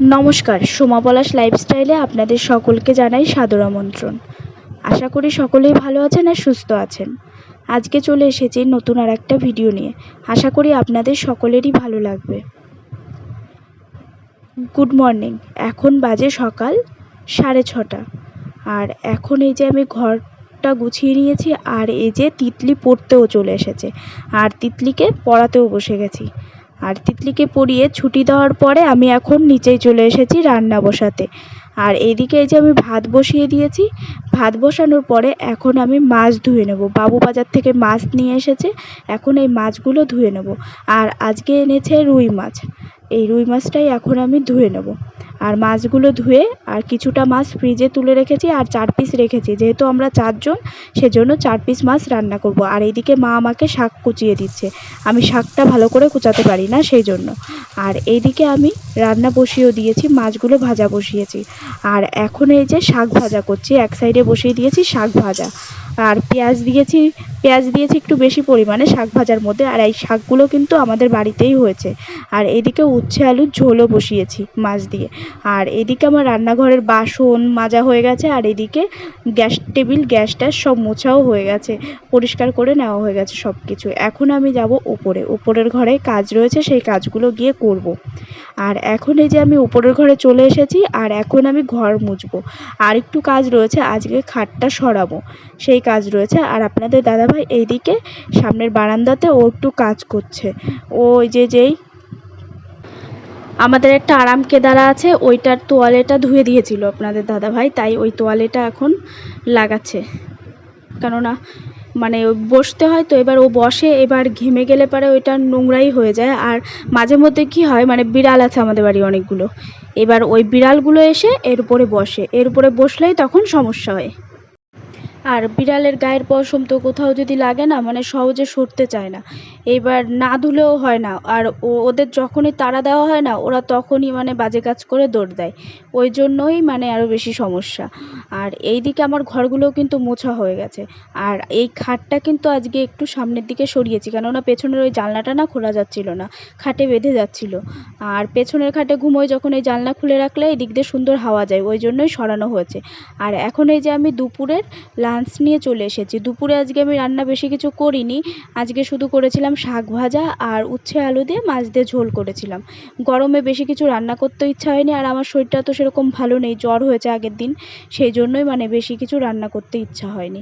নমস্কার, সোমা পলাশ লাইফস্টাইলে আপনাদের সকলকে জানাই সাদর আমন্ত্রণ। আশা করি সকলেই ভালো আছেন আর সুস্থ আছেন। আজকে চলে এসেছি নতুন আর একটা ভিডিও নিয়ে। আশা করি আপনাদের সকলেরই ভালো লাগবে। গুড মর্নিং এখন বাজে সকাল সাড়ে ছটা। আর এখন এই যে আমি ঘরটা গুছিয়ে নিয়েছি, আর এই যে তিতলি পড়তেও চলে এসেছে। আর তিতলিকে পড়াতেও বসে গেছি। আর তিতলিকে পড়িয়ে ছুটি দেওয়ার পরে আমি এখন নিচেই চলে এসেছি রান্না বসাতে। আর এদিকে এই যে আমি ভাত বসিয়ে দিয়েছি, ভাত বসানোর পরে এখন আমি মাছ ধুয়ে নেব। বাবু বাজার থেকে মাছ নিয়ে এসেছে, এখন এই মাছগুলো ধুয়ে নেব। আর আজকে এনেছে রুই মাছ। এই রুই মাছটাই এখন আমি ধুয়ে নেব। আর মাছগুলো ধুয়ে আর কিছুটা মাছ ফ্রিজে তুলে রেখেছি আর চার পিস রেখেছি। যেহেতু আমরা চারজন, সেজন্য চার পিস মাছ রান্না করব। আর এইদিকে মা আমাকে শাক কুচিয়ে দিচ্ছে। আমি শাকটা ভালো করে কুচাতে পারি না সেই জন্য আর এইদিকে আমি রান্না বসিয়েও দিয়েছি, মাছগুলো ভাজা বসিয়েছি। আর এখন এই যে শাক ভাজা করছি, এক সাইডে বসিয়ে দিয়েছি শাক ভাজা। আর পেঁয়াজ দিয়েছি পেঁয়াজ দিয়েছি একটু বেশি পরিমাণে শাক ভাজার মধ্যে। আর এই শাকগুলো কিন্তু আমাদের বাড়িতেই হয়েছে। আর এদিকে উচ্ছে আলুর ঝোলও বসিয়েছি মাছ দিয়ে। আর এদিকে আমার রান্নাঘরের বাসন মাজা হয়ে গেছে, আর এদিকে গ্যাস টেবিল, গ্যাস ট্যাস সব মোছাও হয়ে গেছে, পরিষ্কার করে নেওয়া হয়ে গেছে সব কিছু এখন আমি যাব উপরে উপরের ঘরে কাজ রয়েছে, সেই কাজগুলো গিয়ে করব। আর এখন এই যে আমি উপরের ঘরে চলে এসেছি, আর এখন আমি ঘর মুছবো। আর একটু কাজ রয়েছে, আজকে খাটটা সরাবো, সেই কাজ রয়েছে। আর আপনাদের দাদাভাই এইদিকে সামনের বারান্দাতে ও একটু কাজ করছে। ও ওই যে যেই আমাদের একটা আরাম কেদারা আছে, ওইটার তোয়ালেটা ধুয়ে দিয়েছিল আপনাদের দাদাভাই, তাই ওই তোয়ালেটা এখন লাগাচ্ছে। কেননা মানে বসতে হয় তো এবার ও বসে, এবার ঘেমে গেলে পরে ওইটা নোংরাই হয়ে যায়। আর মাঝে মধ্যে কি হয় মানে বিড়াল আছে আমাদের বাড়ি অনেকগুলো। এবার ওই বিড়ালগুলো এসে এর উপরে বসে, এর উপরে বসলেই তখন সমস্যা হয়। আর বিড়ালের গায়ের পশম তো কোথাও যদি লাগে না মানে সহজে সরতে চায় না। এবার না ধুলেও হয় না, আর ওদের যখনই তাড়া দেওয়া হয় না, ওরা তখনই মানে বাজে কাজ করে দৌড় দেয়। ওই জন্যই মানে আরও বেশি সমস্যা। আর এই দিকে আমার ঘরগুলোও কিন্তু মোছা হয়ে গেছে। আর এই খাটটা কিন্তু আজকে একটু সামনের দিকে সরিয়েছি, কেননা পেছনের ওই জানলাটা না খোলা যাচ্ছিল না, খাটে বেঁধে যাচ্ছিল। আর পেছনের খাটে ঘুমোয় যখন এই জানলা খুলে রাখলে এই দিক দিয়ে সুন্দর হাওয়া যায়, ওই জন্যই সরানো হয়েছে। আর এখন এই যে আমি দুপুরের লাঞ্চ নিয়ে চলে এসেছি। দুপুরে আজকে আমি রান্না বেশি কিছু করিনি। আজকে শুধু করেছিলাম শাক ভাজা আর উচ্ছে আলু দিয়ে মাছ দিয়ে ঝোল করেছিলাম। গরমে বেশি কিছু রান্না করতে ইচ্ছা হয়নি আর আমার শরীরটা তো সেরকম ভালো নেই, জ্বর হয়েছে আগের দিন। সেই জন্যই মানে বেশি কিছু রান্না করতে ইচ্ছা হয়নি।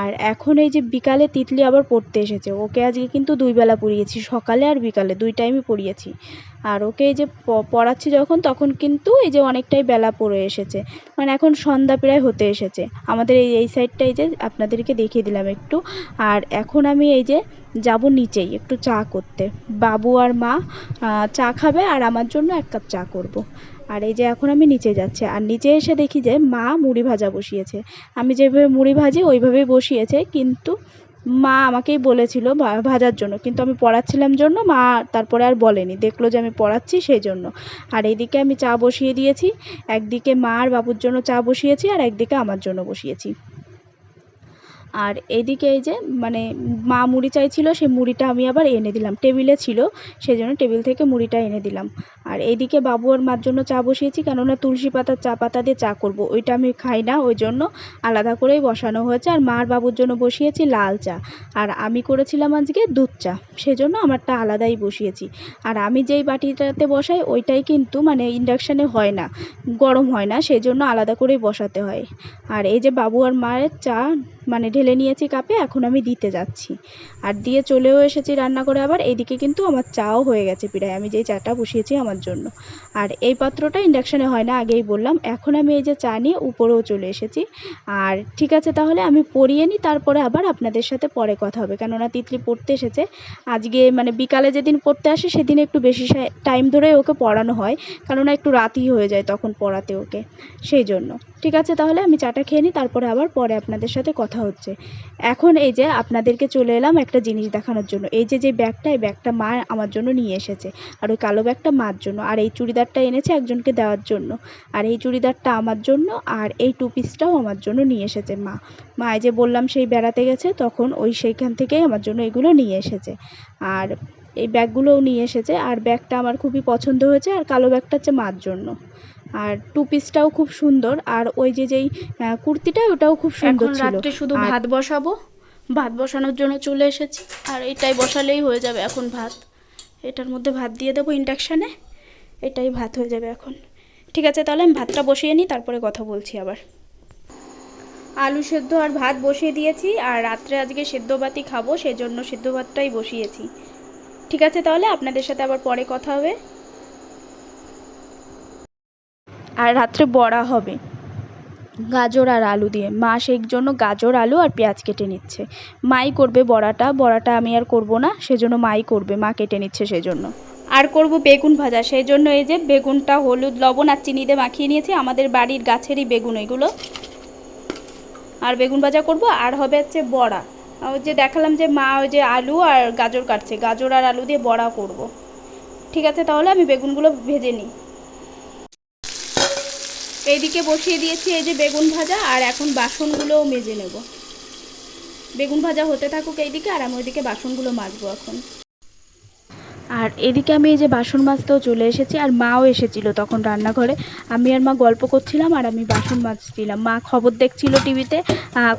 আর এখন এই যে বিকালে তিতলি আবার পড়তে এসেছে। ওকে আজকে কিন্তু দুইবেলা পড়িয়েছি, সকালে আর বিকালে, দুই টাইমই পড়িয়েছি। আর ওকে এই যে পড়াচ্ছি যখন, তখন কিন্তু এই যে অনেকটাই বেলা পড়ে এসেছে। মানে এখন সন্ধ্যা প্রায় হতে এসেছে। আমাদের এই এই সাইডটা এই যে আপনাদেরকে দেখিয়ে দিলাম একটু। আর এখন আমি এই যে যাব নিচেই একটু চা করতে। বাবু আর মা চা খাবে আর আমার জন্য এক কাপ চা করব। আর এই যে এখন আমি নিচে যাচ্ছি। আর নিচে এসে দেখি যে মা মুড়ি ভাজা বসিয়েছে। আমি যেভাবে মুড়ি ভাজি, ওইভাবেই বসিয়েছে। কিন্তু মা আমাকেই বলেছিল ভাজার জন্য। কিন্তু আমি পড়াচ্ছিলাম জন্য, মা তারপরে আর বলেনি। দেখল যে আমি পড়াচ্ছি সেই জন্য। আর এইদিকে আমি চা বসিয়ে দিয়েছি, একদিকে মা আর বাবুর জন্য চা বসিয়েছি, আর একদিকে আমার জন্য বসিয়েছি। আর এদিকে এই যে মানে মা মুড়ি চাইছিল, সেই মুড়িটা আমি আবার এনে দিলাম। টেবিলে ছিল সেই জন্য টেবিল থেকে মুড়িটা এনে দিলাম। আর এইদিকে বাবু আর মার জন্য চা বসিয়েছি, কেননা তুলসী পাতার চা পাতা দিয়ে চা করব। ওইটা আমি খাই না, ওই জন্য আলাদা করেই বসানো হয়েছে। আর মার বাবুর জন্য বসিয়েছি লাল চা। আর আমি করেছিলাম আজকে দুধ চা, সেজন্য আমারটা আলাদাই বসিয়েছি। আর আমি যেই বাটিটাতে বসাই, ওইটাই কিন্তু মানে ইন্ডাকশানে হয় না, গরম হয় না সেই জন্য আলাদা করেই বসাতে হয়। আর এই যে বাবু আর মায়ের চা মানে ঢেলে নিয়েছি কাপে, এখন আমি দিতে যাচ্ছি। আর দিয়ে চলেও এসেছি রান্না করে আবার, এইদিকে কিন্তু আমার চাও হয়ে গেছে প্রায়, আমি যেই চাটা বসিয়েছি আমার জন্য। আর এই পাত্রটা ইন্ডাকশানে হয় না, আগেই বললাম, এখন আমি এই যে চা নিয়ে উপরেও চলে এসেছি। আর ঠিক আছে তাহলে আমি পরিয়ে নিই, তারপরে আবার আপনাদের সাথে পরে কথা হবে। কেননা তিতলি পড়তে এসেছে, আজকে মানে বিকালে যেদিন পড়তে আসে, সেদিন একটু বেশি টাইম ধরে ওকে পড়ানো হয়, কেননা একটু রাতই হয়ে যায় তখন পড়াতে ওকে, সেই জন্য। ঠিক আছে তাহলে আমি চাটা খেয়ে নিই, তারপরে আবার পরে আপনাদের সাথে কথা হচ্ছে। এখন এই যে আপনাদেরকে চলে এলাম একটা জিনিস দেখানোর জন্য। এই যে যে ব্যাগটা, এই ব্যাগটা মা আমার জন্য নিয়ে এসেছে। আর ওই কালো ব্যাগটা মার জন্য। আর এই চুড়িদারটা এনেছে একজনকে দেওয়ার জন্য। আর এই চুড়িদারটা আমার জন্য আর এই টু পিসটাও আমার জন্য নিয়ে এসেছে মা। মা, এই যে বললাম সেই বেড়াতে গেছে, তখন ওই সেইখান থেকেই আমার জন্য এগুলো নিয়ে এসেছে। আর এই ব্যাগগুলোও নিয়ে এসেছে। আর ব্যাগটা আমার খুবই পছন্দ হয়েছে। আর কালো ব্যাগটা হচ্ছে মার জন্য। আর টু পিসটাও খুব সুন্দর। আর ওই যে যেই কুর্তিটা ওটাও খুব সুন্দর এখন ছিল। রাত্রে শুধু ভাত বসাবো। ভাত বসানোর জন্য চলে এসেছি। আর এটাই বসালেই হয়ে যাবে এখন ভাত। এটার মধ্যে ভাত দিয়ে দেবো ইন্ডাকশানে এটাই ভাত হয়ে যাবে এখন। ঠিক আছে তাহলে আমি ভাতটা বসিয়ে নিই তারপরে কথা বলছি আবার। আলু সেদ্ধ আর ভাত বসিয়ে দিয়েছি আর রাত্রে আজকে সেদ্ধ ভাতই খাব সেজন্য সেদ্ধ ভাতটাই বসিয়েছি। ঠিক আছে তাহলে আপনাদের সাথে আবার পরে কথা হবে। আর রাত্রে বড়া হবে। গাজর আর আলু দিয়ে। মা সেই জন্য গাজর, আলু আর পেঁয়াজ কেটে নিচ্ছে। মাই করবে বড়াটা। বড়াটা আমি আর করব না। সেজন্য মাই করবে। মা কেটে নিচ্ছে সেজন্য। আর করব বেগুন ভাজা। সেই জন্য এই যে বেগুনটা, হলুদ, লবণ আর চিনি দিয়ে মাখিয়ে নিয়েছি। আমাদের বাড়ির গাছেরই বেগুন এগুলো। আর বেগুন ভাজা করব। আর হবে হচ্ছে বড়া। ওই যে দেখালাম যে মা ওই যে আলু আর গাজর কাটছে। গাজর আর আলু দিয়ে বড়া করব। ঠিক আছে? তাহলে আমি বেগুনগুলো ভেজে নিই। এইদিকে বসিয়ে দিয়েছি এই যে বেগুন ভাজা, আর এখন বাসনগুলোও মেজে নেব। বেগুন ভাজা হতে থাকুক এইদিকে, আর আমি ওইদিকে বাসনগুলো মাজবো এখন। আর এদিকে আমি এই যে বাসন মাজতেও চলে এসেছি, আর মাও এসেছিল তখন রান্নাঘরে। আমি আর মা গল্প করছিলাম, আর আমি বাসন মাজছিলাম। মা খবর দেখছিল টিভিতে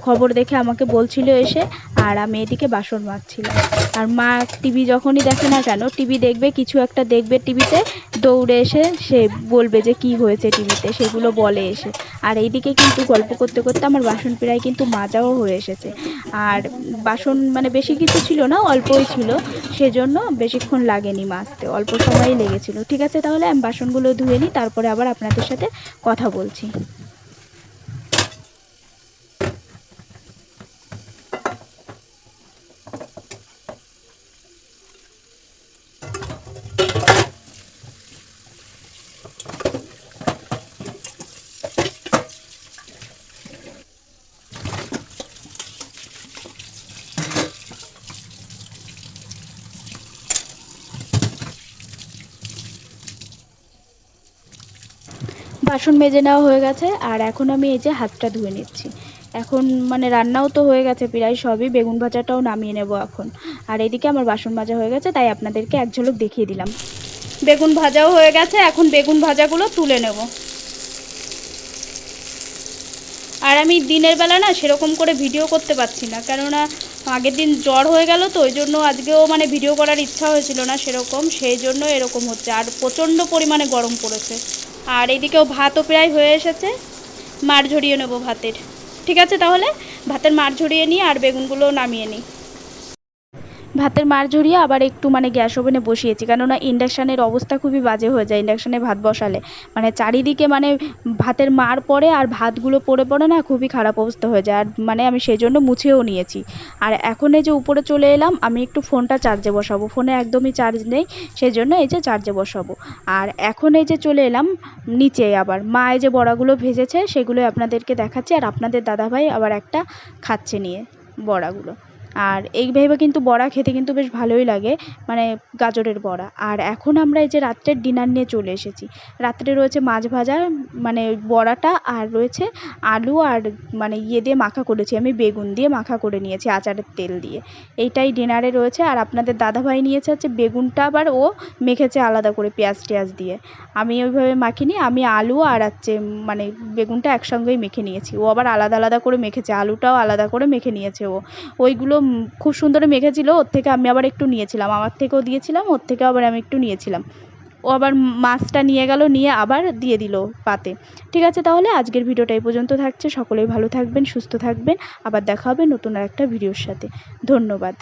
খবর দেখে আমাকে বলছিল এসে, আর আমি এদিকে বাসন মাজছিলাম। আর মা টিভি যখনই দেখে না কেন, টিভি দেখবে, কিছু একটা দেখবে টিভিতে দৌড়ে এসে সে বলবে যে কি হয়েছে টিভিতে, সেগুলো বলে এসে। আর এইদিকে কিন্তু গল্প করতে করতে আমার বাসন প্রায় কিন্তু মাজাও হয়ে এসেছে। আর বাসন মানে বেশি কিছু ছিল না, অল্পই ছিল। সেজন্য বেশিক্ষণ লাগেনি মাজতে, অল্প সময়ই লেগেছিল। ঠিক আছে, তাহলে আমি বাসনগুলো ধুয়ে নিই, তারপরে আবার আপনাদের সাথে কথা বলছি। বাসন মেজে নেওয়া হয়ে গেছে, আর এখন আমি এই যে হাতটা ধুয়ে নিচ্ছি। এখন মানে রান্নাও তো হয়ে গেছে প্রায় সবই, বেগুন ভাজাটাও নামিয়ে নেব এখন। আর এদিকে আমার বাসন মাজা হয়ে গেছে, তাই আপনাদেরকে এক ঝলক দেখিয়ে দিলাম। বেগুন ভাজাও হয়ে গেছে, এখন বেগুন ভাজাগুলো তুলে নেব। আর আমি দিনের বেলা না সেরকম করে ভিডিও করতে পারছি না, কেননা আগের দিন জ্বর হয়ে গেল তো, ওই জন্য আজকেও মানে ভিডিও করার ইচ্ছা হয়েছিল না সেরকম, সেই জন্য এরকম হচ্ছে। আর প্রচণ্ড পরিমাণে গরম পড়েছে। আর এদিকেও ভাতও প্রায় হয়ে এসেছে, মার ঝরিয়ে নেব ভাতের। ঠিক আছে তাহলে? ভাতের মার ঝরিয়ে নিই আর বেগুনগুলো নামিয়ে নিই। ভাতের মার ঝরিয়ে আবার একটু মানে গ্যাস ওভেনে বসিয়েছি। কেননা ইন্ডাকশানের অবস্থা খুবই বাজে হয়ে যায় ইন্ডাকশানে ভাত বসালে। মানে চারিদিকে মানে ভাতের মার পড়ে আর ভাতগুলো পড়ে পড়ে না খুবই খারাপ অবস্থা হয়ে যায়। আর মানে আমি সেই জন্য মুছেও নিয়েছি। আর এখন এই যে উপরে চলে এলাম, আমি একটু ফোনটা চার্জে বসাবো। ফোনে একদমই চার্জ নেই সেই জন্য এই যে চার্জে বসাবো। আর এখন এই যে চলে এলাম, নিচে আবার। মা এই যে বড়াগুলো ভেজেছে সেগুলো আপনাদেরকে দেখাচ্ছি। আর আপনাদের দাদাভাই আবার একটা খাচ্ছে নিয়ে বড়াগুলো। আর এইভাবে কিন্তু বড়া খেতে কিন্তু বেশ ভালোই লাগে মানে গাজরের বড়া। আর এখন আমরা এই যে রাত্রের ডিনার নিয়ে চলে এসেছি। রাত্রে রয়েছে মাছ ভাজা মানে বড়াটা আর রয়েছে আলু আর মানে ইয়ে দিয়ে মাখা করেছি। আমি বেগুন দিয়ে মাখা করে নিয়েছি আচারের তেল দিয়ে। এইটাই ডিনারে রয়েছে। আর আপনাদের দাদাভাই নিয়েছে হচ্ছে বেগুনটা, আবার ও মেখেছে আলাদা করে পেঁয়াজ টেয়াজ দিয়ে। আমি ওইভাবে মাখিনি, আমি আলু আর হচ্ছে মানে বেগুনটা একসঙ্গেই মেখে নিয়েছি। ও আবার আলাদা আলাদা করে মেখেছে, আলুটাও আলাদা করে মেখে নিয়েছে ও। ওইগুলো খুব সুন্দর মেখেছিল, ওর থেকে আমি আবার একটু নিয়েছিলাম। আমার থেকেও দিয়েছিলাম, ওর থেকে আবার আমি একটু নিয়েছিলাম। ও আবার মাছটা নিয়ে গেল, নিয়ে আবার দিয়ে দিল পাতে। ঠিক আছে তাহলে, আজকের ভিডিওটা এই পর্যন্ত থাকছে। সকলেই ভালো থাকবেন, সুস্থ থাকবেন। আবার দেখা হবে নতুন আর একটা ভিডিওর সাথে। ধন্যবাদ।